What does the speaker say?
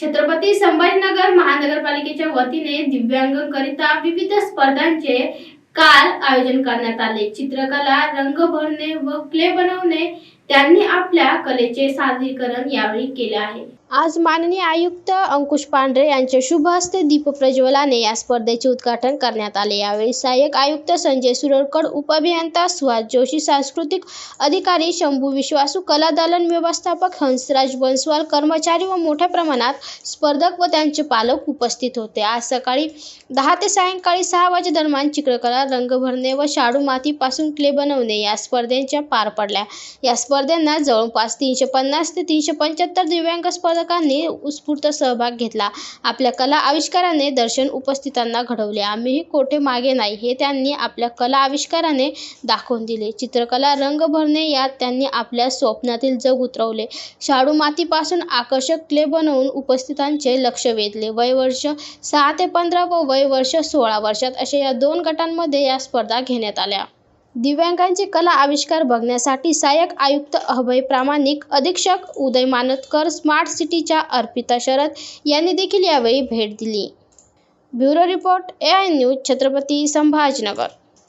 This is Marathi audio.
छत्रपती संभाजीनगर महानगरपालिकेच्या वतीने दिव्यांगांकरिता विविध स्पर्धांचे काल आयोजन करण्यात आले. चित्रकला रंग भरणे व क्ले बनवणे त्यांनी आपल्या कलेचे सादरीकरण यावेळी केले आहे. आज माननीय आयुक्त अंकुश पांढरे यांच्या शुभ हस्ते दीप प्रज्वलाने या स्पर्धेचे उद्घाटन करण्यात आले. यावेळी सहाय्यक आयुक्त संजय सुरळकर उपअभियंता सुहास जोशी सांस्कृतिक अधिकारी शंभू विश्वासू कला दालन व्यवस्थापक हंसराज बनसवाल कर्मचारी व मोठ्या प्रमाणात स्पर्धक व त्यांचे पालक उपस्थित होते. आज सकाळी दहा ते सायंकाळी सहा वाजे दरम्यान चित्रकला रंग भरणे व शाडू मातीपासून क्ले बनवणे या स्पर्धेच्या पार पडल्या. या स्पर्धांना जवळपास तीनशे पन्नास ते तीनशे पंच्याहत्तर दिव्यांग स्पर्धकांनी उत्स्फूर्त सहभाग घेतला. आपल्या कला आविष्काराने दर्शन उपस्थितांना घडवले. आम्हीही कोठे मागे नाही हे त्यांनी आपल्या कला आविष्काराने दाखवून दिले. चित्रकला रंग भरणे यात त्यांनी आपल्या स्वप्नातील जग उतरवले. शाडू मातीपासून आकर्षक क्ले बनवून उपस्थितांचे लक्ष वेधले. वय वर्ष सहा ते पंधरा व वय वर्ष सोळा वर्षात अशा या दोन गटांमध्ये या स्पर्धा घेण्यात आल्या. दिव्यांगांचे कला आविष्कार बघण्यासाठी सहाय्यक आयुक्त अभय प्रामाणिक अधीक्षक उदय मानतकर स्मार्ट सिटीच्या अर्पिता शरद यांनी देखील यावेळी भेट दिली. Bureau report A I news Chhatrapati Sambhajinagar.